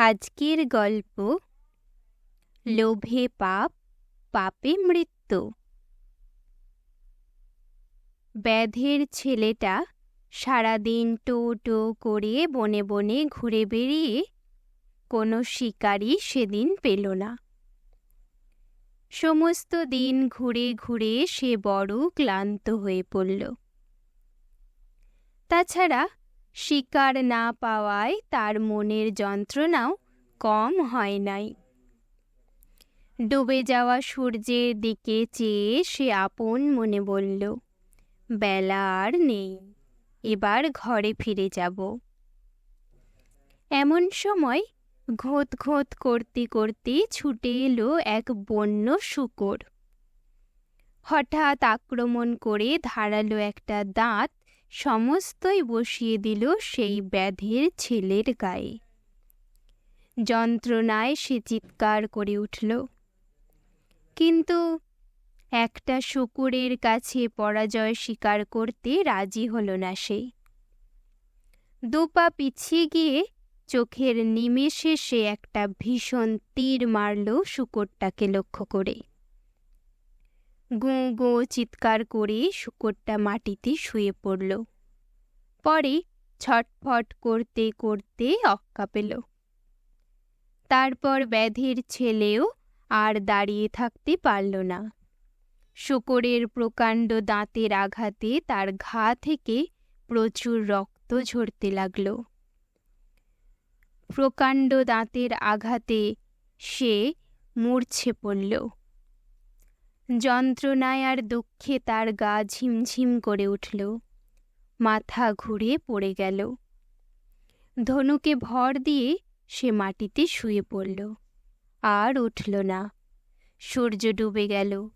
আজকের গল্প, লোভে পাপ, পাপে মৃত্যু। ব্যাধের ছেলেটা সারাদিন টো টো করে বনে বনে ঘুরে বেরিয়ে কোনো শিকারই সেদিন পেল না। সমস্ত দিন ঘুরে ঘুরে সে বড় ক্লান্ত হয়ে পড়ল। তাছাড়া শিকার না পাওয়ায় তার মনের যন্ত্রণাও কম হয় নাই। ডুবে যাওয়া সূর্যের দিকে চেয়ে সে আপন মনে বলল, বেলা আর নেই, এবার ঘরে ফিরে যাব। এমন সময় ঘোত ঘোত করতে করতে ছুটে এলো এক বন্য শুকর। হঠাৎ আক্রমণ করে ধারালো একটা দাঁত সমস্তই বসিয়ে দিল সেই ব্যাধের ছেলের গায়ে। যন্ত্রণায় সে চিৎকার করে উঠল, কিন্তু একটা শুকুরের কাছে পরাজয় স্বীকার করতে রাজি হল না সে। দুপা পিছিয়ে গিয়ে চোখের নিমেষে সে একটা ভীষণ তীর মারল শুকরটাকে লক্ষ্য করে। গুঁ গুঁ চিৎকার করে শুকরটা মাটিতে শুয়ে পড়ল। পরে ছটফট করতে করতে অক্কা পেল। তারপর ব্যাধির ছেলেও আর দাঁড়িয়ে থাকতে পারল না। শুকরের প্রকাণ্ড দাঁতের আঘাতে তার ঘা থেকে প্রচুর রক্ত ঝরতে লাগল। প্রকাণ্ড দাঁতের আঘাতে সে মূর্ছে পড়ল। যন্ত্রণায় আর দুঃখে তার গা ঝিমঝিম করে উঠল। মাথা ঘুরে পড়ে গেল। ধনুকে ভর দিয়ে সে মাটিতে শুয়ে পড়ল। আর উঠল না। সূর্য ডুবে গেল।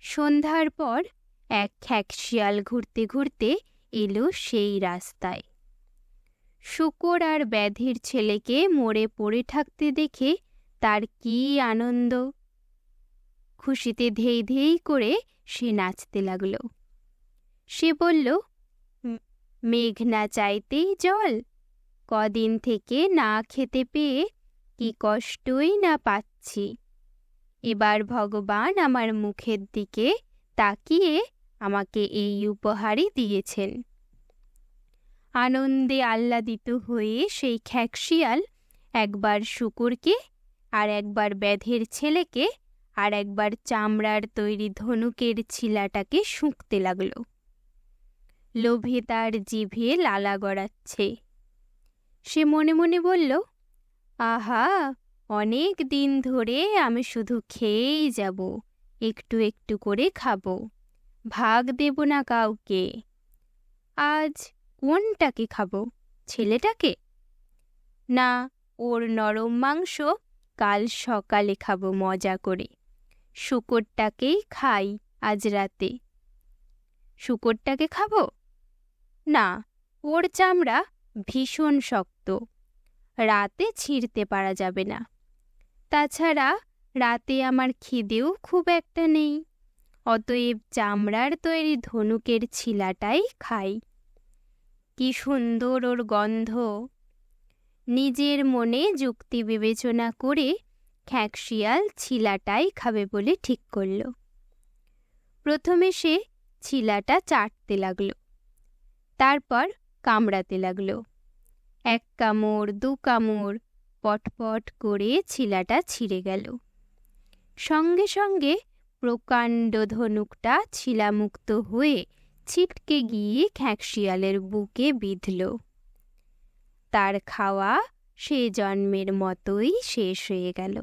সন্ধ্যার পর এক খ্যাক শিয়াল ঘুরতে ঘুরতে এলো সেই রাস্তায়। শুকর আর ব্যাধির ছেলেকে মরে পড়ে থাকতে দেখে তার কি আনন্দ। খুশিতে ধেই ধেই করে সে নাচতে লাগল। সে বলল মেঘ না চাইতেই জল, কদিন থেকে না খেতে পেয়ে কি কষ্টই না পাচ্ছি। এবার ভগবান আমার মুখের দিকে তাকিয়ে আমাকে এই উপহারই দিয়েছেন। আনন্দে আহ্লাদিত হয়ে সেই খ্যাকশিয়াল একবার শুকুরকে আর একবার ব্যাধের ছেলেকে আর একবার চামড়ার তৈরি ধনুকের ছিলাটাকে শুঁকতে লাগল। লোভে তার জিভে লালা গড়াচ্ছে। সে মনে মনে বলল, আহা, অনেক দিন ধরে আমি শুধু খেয়েই যাব, একটু একটু করে খাব, ভাগ দেব না কাউকে। আজ কোনটাকে খাব, ছেলেটাকে? না, ওর নরম মাংস কাল সকালে খাব মজা করে। শুকরটাকেই খাই আজ রাতে। শুকরটাকে খাব? না, ওর চামড়া ভীষণ শক্ত। রাতে ছিঁড়তে পারা যাবে না। তাছাড়া রাতে আমার খিদেও খুব একটা নেই। অতএব চামড়ার তৈরি ধনুকের ছিলাটাই খাই। কি সুন্দর ওর গন্ধ। নিজের মনে যুক্তি বিবেচনা করে খ্যাকশিয়াল ছিলাটাই খাবে বলে ঠিক করল। প্রথমে সে ছিলাটা চাটতে লাগল, তারপর কামড়াতে লাগল। এক কামড়, দু কামড় পটপট করে ছিলাটা ছিঁড়ে গেল। সঙ্গে সঙ্গে প্রকাণ্ড ধনুকটা ছিলামুক্ত হয়ে ছিটকে গিয়ে খ্যাঁকশিয়ালের বুকে বিঁধল। তার খাওয়া সে জন্মের মতোই শেষ হয়ে গেল।